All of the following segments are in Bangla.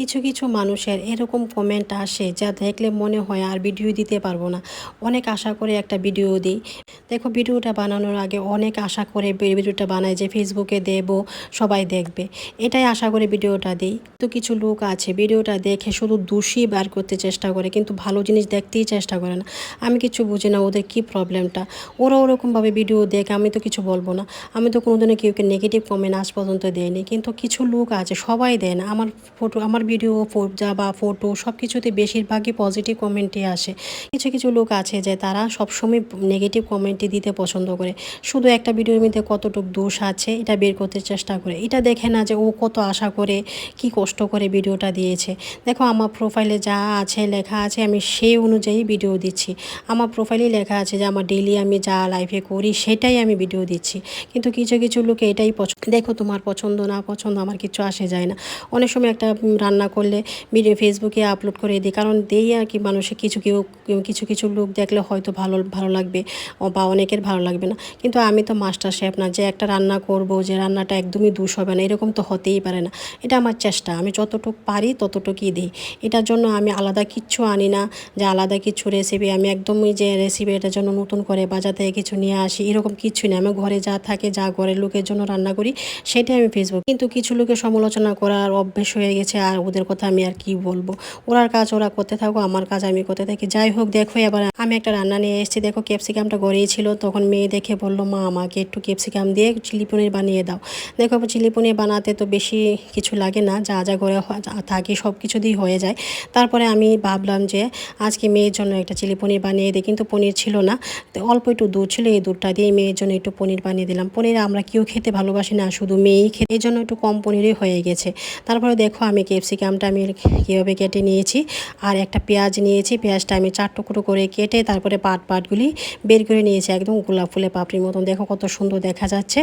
কিছু কিছু মানুষের এরকম কমেন্ট আসে যা দেখলে মনে হয় আর ভিডিও দিতে পারব না। অনেক আশা করে একটা ভিডিও দিই। দেখো ভিডিওটা বানানোর আগে অনেক আশা করে ভিডিওটা বানাই যে ফেসবুকে দেব, সবাই দেখবে। এটাই আশা করে ভিডিওটা দিই। তো কিছু লোক আছে ভিডিওটা দেখে শুধু দোষী বার করতে চেষ্টা করে, কিন্তু ভালো জিনিস দেখতেই চেষ্টা করে না। আমি কিছু বুঝি না ওদের কী প্রবলেমটা ওরা ওরকমভাবে ভিডিও দেখে, আমি তো কিছু বলব না। আমি তো কোনোদিনও কেউ নেগেটিভ কমেন্ট আজ পর্যন্ত দেয়নি কিন্তু কিছু লোক আছে, সবাই দেয় না। আমার ফটো আমার ভিডিও বা ফটো সব কিছুতে বেশিরভাগই পজিটিভ কমেন্টই আসে। কিছু কিছু লোক আছে যে তারা সবসময় নেগেটিভ কমেন্টই দিতে পছন্দ করে। শুধু একটা ভিডিওর মধ্যে কতটুকু দোষ আছে, এটা বের করতে চেষ্টা করে। এটা দেখে না যে ও কত আশা করে, কি কষ্ট করে ভিডিওটা দিয়েছে। দেখো, আমার প্রোফাইলে যা আছে, লেখা আছে, আমি সেই অনুযায়ী ভিডিও দিচ্ছি। আমার প্রোফাইলে লেখা আছে যে আমার ডেলি আমি যা লাইফে করি, সেটাই আমি ভিডিও দিচ্ছি। কিন্তু কিছু কিছু লোকে এটাই পছন্দ দেখো, তোমার পছন্দ, না পছন্দ, আমার কিছু আসে যায় না। অনেক সময় একটা রান্না করলে ভিডিও ফেসবুকে আপলোড করে দিই। কারণ দেই আর কি মানুষের কিছু কেউ, কিছু কিছু লোক দেখলে হয়তো ভালো ভালো লাগবে বা অনেকের ভালো লাগবে না। কিন্তু আমি তো মাস্টার শেফ না, যে একটা রান্না করব, যে রান্নাটা একদমই দুষ হবে না, এরকম তো হতেই পারে না। এটা আমার চেষ্টা, আমি যতটুকু পারি ততটুকুই দিই। এটার জন্য আমি আলাদা কিচ্ছু আনি না, যে আলাদা কিছু রেসিপি আমি একদমই যে রেসিপি এটার জন্য নতুন করে বাজার থেকে কিছু নিয়ে আসি, এরকম কিছু নেই। আমি ঘরে যা থাকে, যা ঘরের লোকের জন্য রান্না করি, সেটাই আমি ফেসবুক কিন্তু কিছু লোকের সমালোচনা করার অভ্যেস হয়ে গেছে, আর ওদের কথা আমি আর কি বলব? ওরার কাজ ওরা করতে থাকো আমার কাজ আমি করতে থাকি। যাই হোক, দেখো, এবার আমি একটা রান্না নিয়ে এসেছি। দেখো, ক্যাপসিকামটা গড়িয়ে ছিল তখন মেয়ে দেখে বলল, মা, আমাকে একটু ক্যাপসিকাম দিয়ে চিলি পনির বানিয়ে দাও। দেখো, চিলি পনির বানাতে তো বেশি কিছু লাগে না। যা যা যা থাকে, সব কিছু দিয়ে হয়ে যায়। তারপরে আমি ভাবলাম যে, আজকে মেয়ের জন্য একটা চিলি পনির বানিয়ে দিই, কিন্তু পনির ছিল না। অল্প একটু দুধ ছিল, এই দুধটা দিয়ে মেয়ের জন্য একটু পনির বানিয়ে দিলাম। পনির আমরা কেউ খেতে ভালোবাসি না, শুধু মেয়েই খেতে। এই জন্য একটু কম পনিরই হয়ে গেছে। তারপরে দেখো, আমি ক্যাপসিকামটা আমি কীভাবে কেটে নিয়েছি, আর একটা পেঁয়াজ নিয়েছি, পেঁয়াজটা আমি চার টুকরো করে কেটে তারপরে পাট পাটগুলি বের করে নিয়েছি একদম গোলাপ ফুলের পাপড়ির মতন। দেখো কত সুন্দর দেখা যাচ্ছে।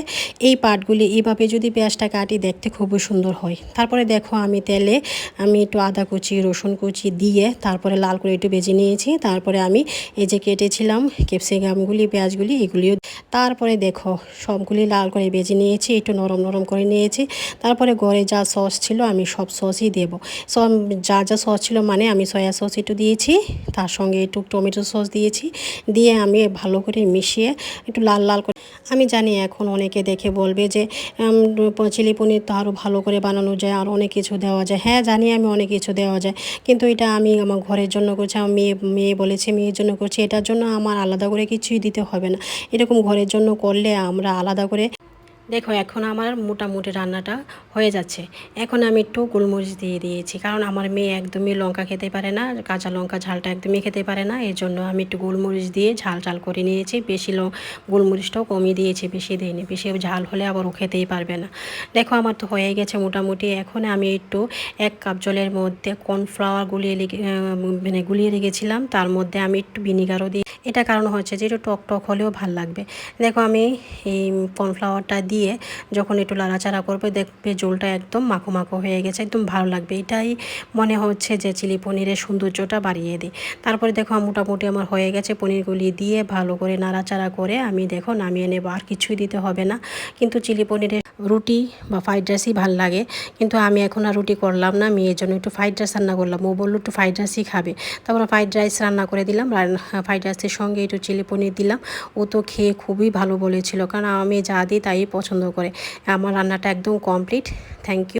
এই পাটগুলি এইভাবে যদি পেঁয়াজটা কাটি দেখতে খুবই সুন্দর হয়। তারপরে দেখো আমি তেলে আমি একটু আদা কুচি, রসুন কুচি দিয়ে তারপরে লাল করে একটু বেজে নিয়েছি। তারপরে আমি এই যে কেটেছিলাম ক্যাপসিকামগুলি, পেঁয়াজগুলি, এগুলিও তারপরে দেখো সবগুলি লাল করে বেজে নিয়েছি, একটু নরম নরম করে নিয়েছি। তারপরে ঘরে যা সস ছিল আমি সব সসই দেব। সব যা যা সস ছিল মানে আমি সয়া সস একটু দিয়েছি, তার সঙ্গে একটু টমেটো সস দিয়েছি, দিয়ে আমি ভালো করে মিশিয়ে একটু লাল লাল করে আমি জানি এখন অনেকে দেখে বলবে যে চিলি পনির তো আরও ভালো করে বানানো যায়, আর অনেক কিছু দেওয়া যায়। হ্যাঁ জানি আমি অনেক কিছু দেওয়া যায়, কিন্তু এটা আমি আমার ঘরের জন্য করছি, আমার মেয়ে মেয়ে বলেছে, মেয়ের জন্য করছি, এটার জন্য আমার আলাদা করে কিছুই দিতে হবে না। এরকম ঘরের জন্য করলে আমরা আলাদা করে দেখো, এখন আমার মোটামুটি রান্নাটা হয়ে যাচ্ছে। এখন আমি একটু গোলমরিচ দিয়ে দিয়েছি, কারণ আমার মেয়ে একদমই লঙ্কা খেতে পারে না, কাঁচা লঙ্কা ঝালটা একদমই খেতে পারে না এর জন্য আমি একটু গোলমরিচ দিয়ে ঝাল ঝাল করে নিয়েছি। বেশি গোলমরিচটাও কমিয়ে দিয়েছি, বেশি দিইনি, বেশি ঝাল হলে আবার ও খেতেই পারবে না। দেখো, আমার তো হয়ে গেছে মোটামুটি। এখন আমি একটু এক কাপ জলের মধ্যে কর্নফ্লাওয়ার গুলিয়ে মানে গুলিয়ে রেখেছিলাম, তার মধ্যে আমি একটু ভিনিগারও দিই এটা কারণ হচ্ছে যে, একটু টক টক হলেও ভালো লাগবে। দেখো, আমি এই কর্নফ্লাওয়ারটা দিয়ে যখন একটু লাড়াচাড়া করবে, দেখবে জলটা একদম মাখো মাখো হয়ে গেছে, একদম ভালো লাগবে। এটাই মনে হচ্ছে যে চিলি পনিরের সৌন্দর্যটা বাড়িয়ে দিই তারপরে দেখো, মোটামুটি আমার হয়ে গেছে পনিরগুলি দিয়ে ভালো করে নাড়াচাড়া করে আমি দেখো নামিয়ে নেব, আর কিছুই দিতে হবে না। কিন্তু চিলি পনিরের রুটি বা ফ্রাইড রাইসই ভালো লাগে। কিন্তু আমি এখন আর রুটি করলাম না, মেয়ের জন্য একটু ফ্রাইড রাইস রান্না করলাম। ও বলল একটু ফ্রাইড রাইসই খাবে। তারপরে ফ্রাইড রাইস রান্না করে দিলাম ফ্রাইড রাইসের সঙ্গে একটু চিলি পনির দিলাম। ও তো খেয়ে খুবই ভালো বলেছিল, কারণ আমি যা দিই তাই পছন্দ করে। আমার রান্নাটা একদম কমপ্লিট থ্যাংক ইউ